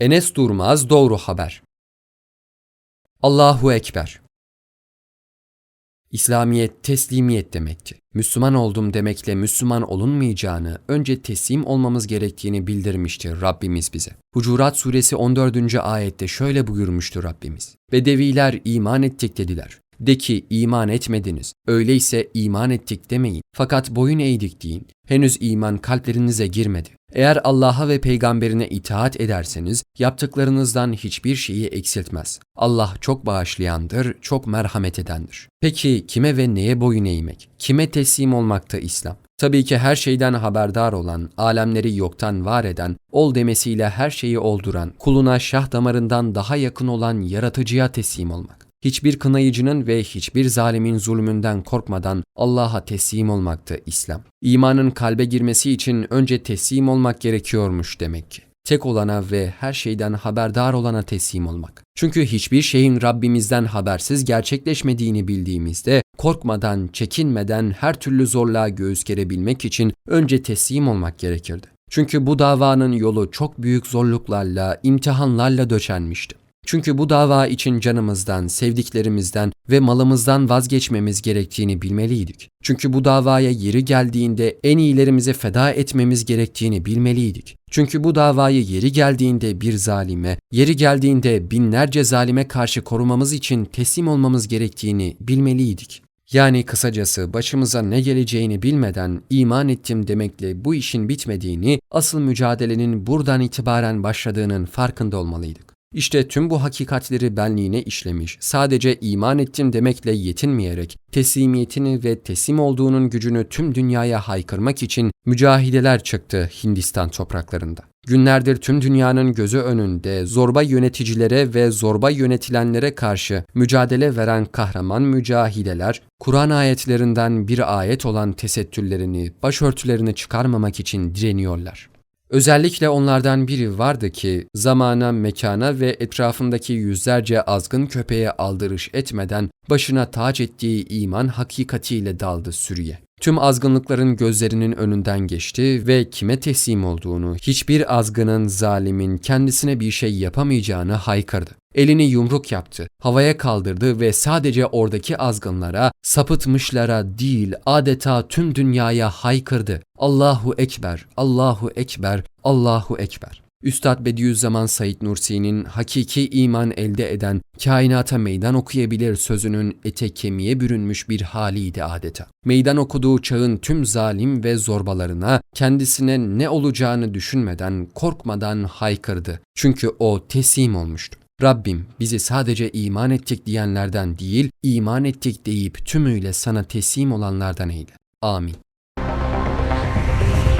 Enes Durmaz Doğru Haber Allahu Ekber İslamiyet teslimiyet demekti. Müslüman oldum demekle Müslüman olunmayacağını, önce teslim olmamız gerektiğini bildirmiştir Rabbimiz bize. Hucurat suresi 14. ayette şöyle buyurmuştur Rabbimiz. Bedeviler iman ettik dediler. De ki iman etmediniz. Öyleyse iman ettik demeyin. Fakat boyun eğdik deyin. Henüz iman kalplerinize girmedi. Eğer Allah'a ve peygamberine itaat ederseniz yaptıklarınızdan hiçbir şeyi eksiltmez. Allah çok bağışlayandır, çok merhamet edendir. Peki kime ve neye boyun eğmek? Kime teslim olmakta İslam? Tabii ki her şeyden haberdar olan, alemleri yoktan var eden, ol demesiyle her şeyi olduran, kuluna şah damarından daha yakın olan yaratıcıya teslim olmak hiçbir kınayıcının ve hiçbir zalimin zulmünden korkmadan Allah'a teslim olmaktı İslam. İmanın kalbe girmesi için önce teslim olmak gerekiyormuş demek ki. Tek olana ve her şeyden haberdar olana teslim olmak. Çünkü hiçbir şeyin Rabbimizden habersiz gerçekleşmediğini bildiğimizde korkmadan, çekinmeden her türlü zorluğa göğüs gerebilmek için önce teslim olmak gerekirdi. Çünkü bu davanın yolu çok büyük zorluklarla, imtihanlarla döşenmişti. Çünkü bu dava için canımızdan, sevdiklerimizden ve malımızdan vazgeçmemiz gerektiğini bilmeliydik. Çünkü bu davaya yeri geldiğinde en iyilerimize feda etmemiz gerektiğini bilmeliydik. Çünkü bu davayı yeri geldiğinde bir zalime, yeri geldiğinde binlerce zalime karşı korumamız için teslim olmamız gerektiğini bilmeliydik. Yani kısacası başımıza ne geleceğini bilmeden iman ettim demekle bu işin bitmediğini, asıl mücadelenin buradan itibaren başladığının farkında olmalıydık. İşte tüm bu hakikatleri benliğine işlemiş, sadece iman ettim demekle yetinmeyerek, teslimiyetini ve teslim olduğunun gücünü tüm dünyaya haykırmak için mücahideler çıktı Hindistan topraklarında. Günlerdir tüm dünyanın gözü önünde zorba yöneticilere ve zorba yönetilenlere karşı mücadele veren kahraman mücahideler, Kur'an ayetlerinden bir ayet olan tesettürlerini, başörtülerini çıkarmamak için direniyorlar. Özellikle onlardan biri vardı ki zamana, mekana ve etrafındaki yüzlerce azgın köpeğe aldırış etmeden başına tac ettiği iman hakikatiyle daldı sürüye. Tüm azgınlıkların gözlerinin önünden geçti ve kime teslim olduğunu, hiçbir azgının, zalimin kendisine bir şey yapamayacağını haykırdı. Elini yumruk yaptı, havaya kaldırdı ve sadece oradaki azgınlara, sapıtmışlara değil adeta tüm dünyaya haykırdı. Allahu Ekber, Allahu Ekber, Allahu Ekber. Üstad Bediüzzaman Said Nursi'nin hakiki iman elde eden, kainata meydan okuyabilir sözünün ete kemiğe bürünmüş bir haliydi adeta. Meydan okuduğu çağın tüm zalim ve zorbalarına kendisine ne olacağını düşünmeden, korkmadan haykırdı. Çünkü o teslim olmuştu. Rabbim bizi sadece iman ettik diyenlerden değil, iman ettik deyip tümüyle sana teslim olanlardan eyle. Amin.